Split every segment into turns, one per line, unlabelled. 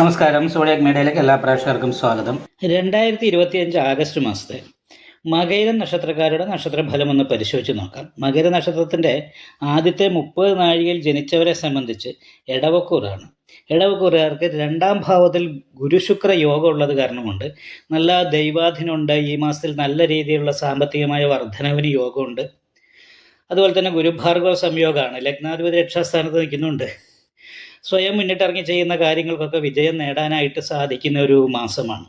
നമസ്കാരം. സോഡിയാക് മീഡിയയിലേക്ക് എല്ലാ പ്രേക്ഷകർക്കും സ്വാഗതം. രണ്ടായിരത്തി ഇരുപത്തിയഞ്ച് ആഗസ്റ്റ് മാസത്തെ മകര നക്ഷത്രക്കാരുടെ നക്ഷത്രഫലം ഒന്ന് പരിശോധിച്ച് നോക്കാം. മകര നക്ഷത്രത്തിന്റെ ആദ്യത്തെ മുപ്പത് നാഴികയിൽ ജനിച്ചവരെ സംബന്ധിച്ച് ഇടവക്കൂറാണ് ഇടവക്കൂറുകാർക്ക് രണ്ടാം ഭാവത്തിൽ ഗുരുശുക്ര യോഗം ഉള്ളത് കാരണമുണ്ട്. നല്ല ദൈവാധീനമുണ്ട്. ഈ മാസത്തിൽ നല്ല രീതിയിലുള്ള സാമ്പത്തികമായ വർധനവിന് യോഗമുണ്ട്. അതുപോലെ തന്നെ ഗുരുഭാർഗവ സംയോഗമാണ്. ലഗ്നാധിപതി രക്ഷാസ്ഥാനത്ത് നിൽക്കുന്നുണ്ട്. സ്വയം മുന്നിട്ടിറങ്ങി ചെയ്യുന്ന കാര്യങ്ങൾക്കൊക്കെ വിജയം നേടാനായിട്ട് സാധിക്കുന്ന ഒരു മാസമാണ്.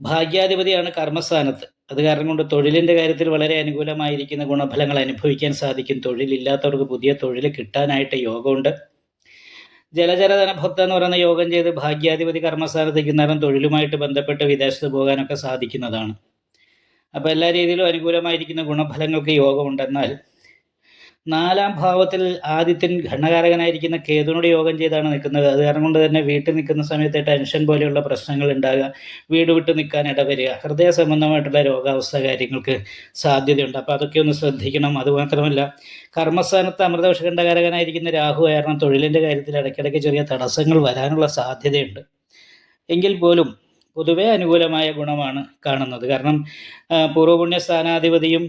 ഭാഗ്യാധിപതിയാണ് കർമ്മസ്ഥാനത്ത്. അത് കാരണം കൊണ്ട് തൊഴിലിന്റെ കാര്യത്തിൽ വളരെ അനുകൂലമായിരിക്കുന്ന ഗുണഫലങ്ങൾ അനുഭവിക്കാൻ സാധിക്കും. തൊഴിലില്ലാത്തവർക്ക് പുതിയ തൊഴിൽ കിട്ടാനായിട്ട് യോഗമുണ്ട്. ജലചര ധനഭക്ത എന്ന് പറയുന്ന യോഗം ചെയ്ത് ഭാഗ്യാധിപതി കർമ്മസ്ഥാനത്ത് നേരം തൊഴിലുമായിട്ട് ബന്ധപ്പെട്ട് വിദേശത്ത് പോകാനൊക്കെ സാധിക്കുന്നതാണ്. അപ്പോൾ എല്ലാ രീതിയിലും അനുകൂലമായിരിക്കുന്ന ഗുണഫലങ്ങൾക്ക് യോഗമുണ്ടെന്നാൽ നാലാം ഭാവത്തിൽ ആദിത്യൻ ഘടനകാരകനായിരിക്കുന്ന കേതുനോട് യോഗം ചെയ്താണ് നിൽക്കുന്നത്. അത് കാരണം കൊണ്ട് തന്നെ വീട്ടിൽ നിൽക്കുന്ന സമയത്ത് ടെൻഷൻ പോലെയുള്ള പ്രശ്നങ്ങൾ ഉണ്ടാകുക വീട് വിട്ട് നിൽക്കാൻ ഇടവരിക ഹൃദയ സംബന്ധമായിട്ടുള്ള രോഗാവസ്ഥ കാര്യങ്ങൾക്ക് സാധ്യതയുണ്ട്. അപ്പോൾ അതൊക്കെ ഒന്ന് ശ്രദ്ധിക്കണം. അതുമാത്രമല്ല കർമ്മസ്ഥാനത്ത് അമൃതവിഷകണ്ഠകാരകനായിരിക്കുന്ന രാഹു കാരണം തൊഴിലിന്റെ കാര്യത്തിൽ ഇടയ്ക്കിടയ്ക്ക് ചെറിയ തടസ്സങ്ങൾ വരാനുള്ള സാധ്യതയുണ്ട്. എങ്കിൽ പോലും പൊതുവെ അനുകൂലമായ ഗുണമാണ് കാണുന്നത്. കാരണം പൂർവപുണ്യ സ്ഥാനാധിപതിയും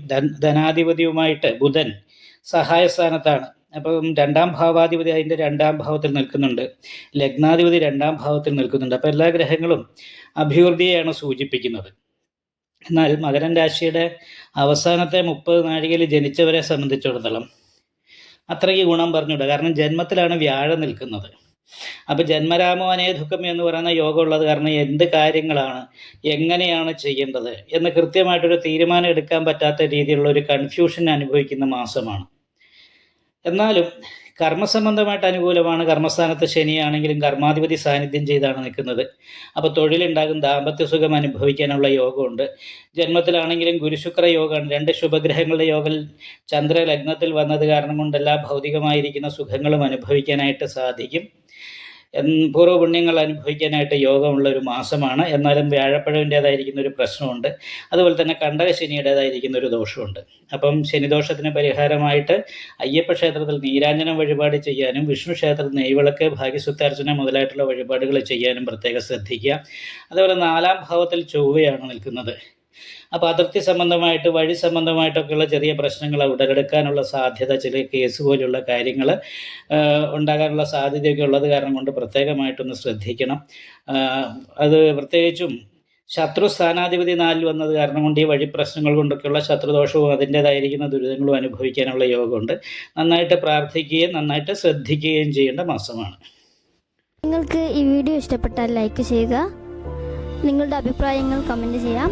ധനാധിപതിയുമായിട്ട് ബുധൻ സഹായ സ്ഥാനത്താണ്. അപ്പം രണ്ടാം ഭാവാധിപതി അതിന്റെ രണ്ടാം ഭാവത്തിൽ നിൽക്കുന്നുണ്ട്. ലഗ്നാധിപതി രണ്ടാം ഭാവത്തിൽ നിൽക്കുന്നുണ്ട്. അപ്പോൾ എല്ലാ ഗ്രഹങ്ങളും അഭിവൃദ്ധിയെയാണ് സൂചിപ്പിക്കുന്നത്. എന്നാൽ മകരൻ രാശിയുടെ അവസാനത്തെ മുപ്പത് നാഴികയിൽ ജനിച്ചവരെ സംബന്ധിച്ചിടത്തോളം അത്രയ്ക്ക് ഗുണം പറഞ്ഞുകൂടാ. കാരണം ജന്മത്തിലാണ് വ്യാഴം നിൽക്കുന്നത്. അപ്പോൾ ജന്മരാമോ ദുഃഖം എന്ന് പറയുന്ന യോഗം ഉള്ളത് കാരണം എന്ത് കാര്യങ്ങളാണ് എങ്ങനെയാണ് ചെയ്യേണ്ടത് എന്ന് കൃത്യമായിട്ടൊരു തീരുമാനം എടുക്കാൻ പറ്റാത്ത രീതിയിലുള്ള ഒരു കൺഫ്യൂഷൻ അനുഭവിക്കുന്ന മാസമാണ്. എന്നാലും കർമ്മസംബന്ധമായിട്ട് അനുകൂലമാണ്. കർമ്മസ്ഥാനത്ത് ശനിയാണെങ്കിലും കർമാധിപതി സാന്നിധ്യം ചെയ്താണ് നിൽക്കുന്നത്. അപ്പോൾ തൊഴിലുണ്ടാകും ദാമ്പത്യ സുഖം അനുഭവിക്കാനുള്ള യോഗമുണ്ട്. ജന്മത്തിലാണെങ്കിലും ഗുരുശുക്ര യോഗമാണ്. രണ്ട് ശുഭഗ്രഹങ്ങളുടെ യോഗം ചന്ദ്ര ലഗ്നത്തിൽ വന്നത് കാരണം കൊണ്ട് എല്ലാ ഭൗതികമായിരിക്കുന്ന സുഖങ്ങളും അനുഭവിക്കാനായിട്ട് സാധിക്കും. പൂർവപുണ്യങ്ങൾ അനുഭവിക്കാനായിട്ട് യോഗമുള്ള ഒരു മാസമാണ്. എന്നാലും വ്യാഴപ്പഴവിന്റേതായിരിക്കുന്ന ഒരു പ്രശ്നമുണ്ട്. അതുപോലെ തന്നെ കണ്ടക ശനിയുടേതായിരിക്കുന്ന ഒരു ദോഷമുണ്ട്. അപ്പം ശനിദോഷത്തിന് പരിഹാരമായിട്ട് അയ്യപ്പ ക്ഷേത്രത്തിൽ നീരാഞ്ജനം വഴിപാട് ചെയ്യാനും വിഷ്ണു ക്ഷേത്രത്തിൽ നെയ്വിളക്ക് ഭാഗ്യസുത്താർച്ചന മുതലായിട്ടുള്ള വഴിപാടുകൾ ചെയ്യാനും പ്രത്യേകം ശ്രദ്ധിക്കുക. അതുപോലെ നാലാം ഭാവത്തിൽ ചൊവ്വയാണ് നിൽക്കുന്നത്. അപ്പോൾ അതിർത്തി സംബന്ധമായിട്ട് വഴി സംബന്ധമായിട്ടൊക്കെയുള്ള ചെറിയ പ്രശ്നങ്ങൾ ഉടലെടുക്കാനുള്ള സാധ്യത ചില കേസ് പോലുള്ള കാര്യങ്ങൾ ഉണ്ടാകാനുള്ള സാധ്യതയൊക്കെ ഉള്ളത് കാരണം കൊണ്ട് പ്രത്യേകമായിട്ടൊന്ന് ശ്രദ്ധിക്കണം. അത് പ്രത്യേകിച്ചും ശത്രു സ്ഥാനാധിപതി നാലിൽ വന്നത് കാരണം കൊണ്ട് ഈ വഴി പ്രശ്നങ്ങൾ കൊണ്ടൊക്കെയുള്ള ശത്രുദോഷവും അതിന്റെതായിരിക്കുന്ന ദുരിതങ്ങളും അനുഭവിക്കാനുള്ള യോഗമുണ്ട്. നന്നായിട്ട് പ്രാർത്ഥിക്കുകയും നന്നായിട്ട് ശ്രദ്ധിക്കുകയും ചെയ്യേണ്ട മാസമാണ്.
നിങ്ങൾക്ക് ഈ വീഡിയോ ഇഷ്ടപ്പെട്ടാൽ ലൈക്ക് ചെയ്യുക. നിങ്ങളുടെ അഭിപ്രായങ്ങൾ കമന്റ് ചെയ്യാം.